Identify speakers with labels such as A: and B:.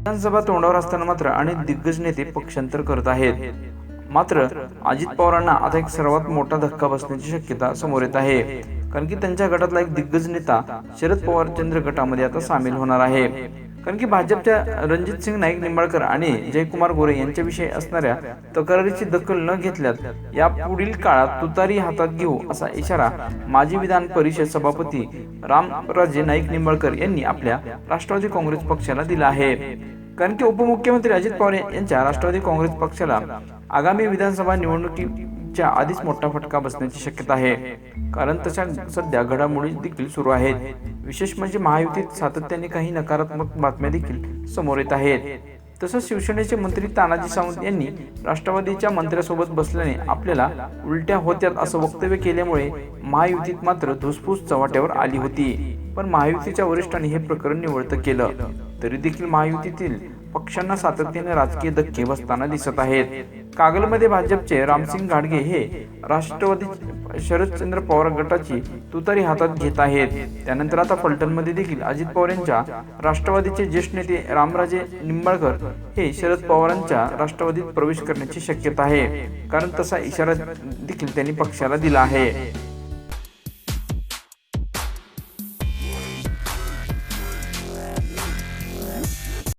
A: विधानसभा तोंडावर असताना मात्र अनेक दिग्गज नेते पक्षांतर करत आहेत. मात्र अजित पवारांना आता एक सर्वात मोठा धक्का बसण्याची शक्यता समोर येत आहे. कारण की त्यांच्या गटातला एक दिग्गज नेता शरद पवार चंद्र गटामध्ये आता सामील होणार आहे. कारण की भाजपच्या रणजित सिंग नाईक निंबाळकर आणि जयकुमार गोरे यांच्याविषयी असणाऱ्या तक्रारीची दखल न घेतल्यास या पुढील काळात तुतारी हातात घेऊ असा इशारा माजी विधान परिषद सभापती रामराजे नाईक निंबाळकर यांनी आपल्या राष्ट्रवादी काँग्रेस पक्षाला दिला आहे. कारण की उपमुख्यमंत्री अजित पवार यांच्या राष्ट्रवादी काँग्रेस पक्षाला आगामी विधानसभा निवडणुकी च्या आधीच मोठा फटका बसण्याची शक्यता आहे. कारण तशा सध्या घडामोडी देखील सुरू आहेत. विशेष म्हणजे महायुतीत सातत्याने काही नकारात्मक बातम्या देखील समोर येत आहेत. तसंच शिवसेनेचे मंत्री तानाजी सावंत यांनी राष्ट्रवादीच्या मंत्र्यासोबत बसल्याने आपल्याला उलट्या होत्यात असं वक्तव्य केल्यामुळे महायुतीत मात्र धुसफूस चव्हाट्यावर आली होती. पण महायुतीच्या वरिष्ठांनी हे प्रकरण निवडत केलं. तरी देखील महायुतीतील पक्षांना सातत्याने राजकीय धक्के बसताना दिसत आहेत. कागलमध्ये भाजपचे रामसिंग घाडगे हे राष्ट्रवादी शरदचंद्र पवार गटाची तुतारी हातात घेत आहेत. त्यानंतर आता फलटणमध्ये देखील अजित पवार यांच्या राष्ट्रवादीचे ज्येष्ठ नेते रामराजे निंबाळकर हे शरद पवारांच्या राष्ट्रवादीत प्रवेश करण्याची शक्यता आहे. कारण तसा इशारा देखील त्यांनी पक्षाला दिला आहे.